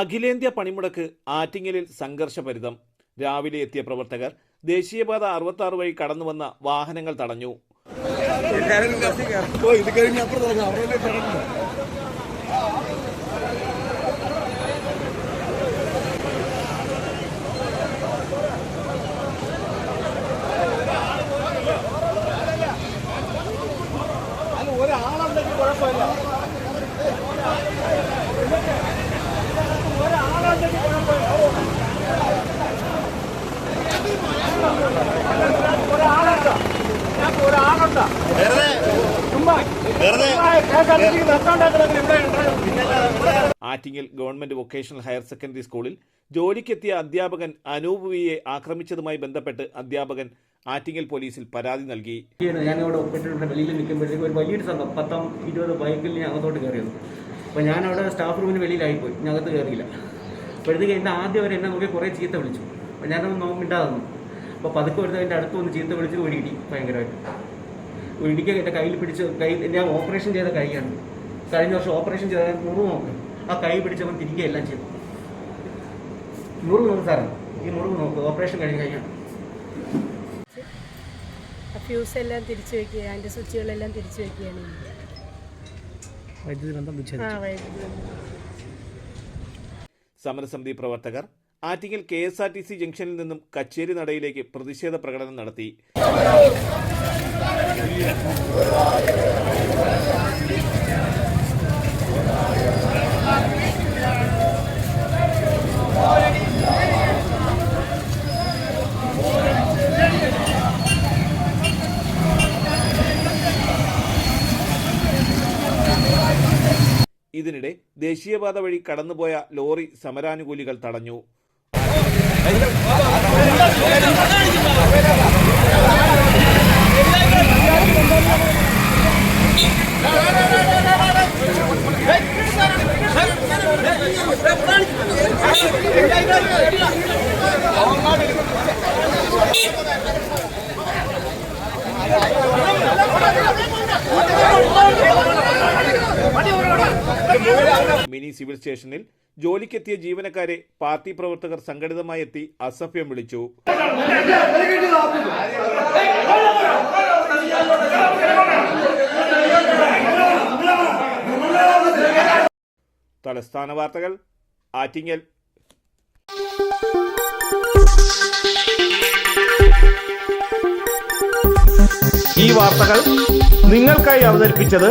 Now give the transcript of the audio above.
അഖിലേന്ത്യാ പണിമുടക്ക് ആറ്റിങ്ങലിൽ സംഘർഷഭരിതം. രാവിലെ എത്തിയ പ്രവർത്തകർ ദേശീയപാത അറുപത്താറ് വഴി കടന്നുവന്ന വാഹനങ്ങൾ തടഞ്ഞു. ഒരാളുണ്ടെങ്കിൽ കുഴപ്പമില്ല. Attingal government vocational higher secondary സ്കൂളിൽ ജോലിക്കെത്തിയ അധ്യാപകൻ അനൂപ് വിയെ ആക്രമിച്ചതുമായി ബന്ധപ്പെട്ട് അധ്യാപകൻ ആറ്റിങ്ങൽ പോലീസിൽ പരാതി നൽകി. ഞാൻ ഇവിടെ ഒപ്പിട്ടിട്ട് വെളിയിൽ നിൽക്കുമ്പോഴത്തേക്ക് ഒരു വലിയൊരു സംഘം പത്തം ഇരുപത് ബൈക്കിൽ ഞാൻ അകത്തോട്ട് കയറിയത് അപ്പോൾ ഞാൻ അവിടെ സ്റ്റാഫ് റൂമിന് വെളിയിലായിപ്പോയി ഞാൻ അകത്ത് കയറിയില്ല. അപ്പോഴത്തേക്ക് എന്റെ ആദ്യം അവർ എന്നെ നോക്കി കുറേ ചീത്ത വിളിച്ചു. അപ്പോൾ ഞാനൊന്ന് നോക്കിണ്ടാകുന്നു അപ്പോൾ പതുക്കെ വരുന്നത് എന്റെ അടുത്ത് ഒന്ന് ചീത്ത വിളിച്ച് ഓടി ഇടി ഭയങ്കരമായിട്ട്. ഇടിക്ക് എന്റെ കയ്യിൽ പിടിച്ച് കൈ ഞാൻ ഓപ്പറേഷൻ ചെയ്ത കൈയാണ്. കഴിഞ്ഞ വർഷം ഓപ്പറേഷൻ ചെയ്ത മുറിവ് നോക്ക്. ആ കൈ പിടിച്ചവൻ തിരികെ എല്ലാം ചെയ്തു. മുറിവ് നോക്ക് സാറേ. ഈ മുറിവ് നോക്ക്. ഓപ്പറേഷൻ കഴിഞ്ഞ കൈയാണ്. ഫ്യൂസ് എല്ലാം തിരിച്ചു വെക്കുക അതിന്റെ സ്വിച്ചുകളെല്ലാം തിരിച്ചു വെക്കുകയാണ്. വൈദ്യുതി ബന്ധം വിച്ഛേദിച്ചു. സമരസമിതി പ്രവർത്തകർ Attingal K S R T C ജംഗ്ഷനിൽ നിന്നും കച്ചേരി നടയിലേക്ക് പ്രതിഷേധ പ്രകടനം നടത്തി. ഇതിനിടെ ദേശീയപാത വഴി കടന്നുപോയ ലോറി സമരാനുകൂലികൾ തടഞ്ഞു. മിനി സിവിൽ സ്റ്റേഷനിൽ ജോലിക്കെത്തിയ ജീവനക്കാരെ പാർട്ടി പ്രവർത്തകർ സംഘടിതമായി എത്തി അസഭ്യം വിളിച്ചു. തലസ്ഥാന വാർത്തകൾ ആറ്റിങ്ങൽ. ഈ വാർത്തകൾ നിങ്ങൾക്കായി അവതരിപ്പിച്ചത്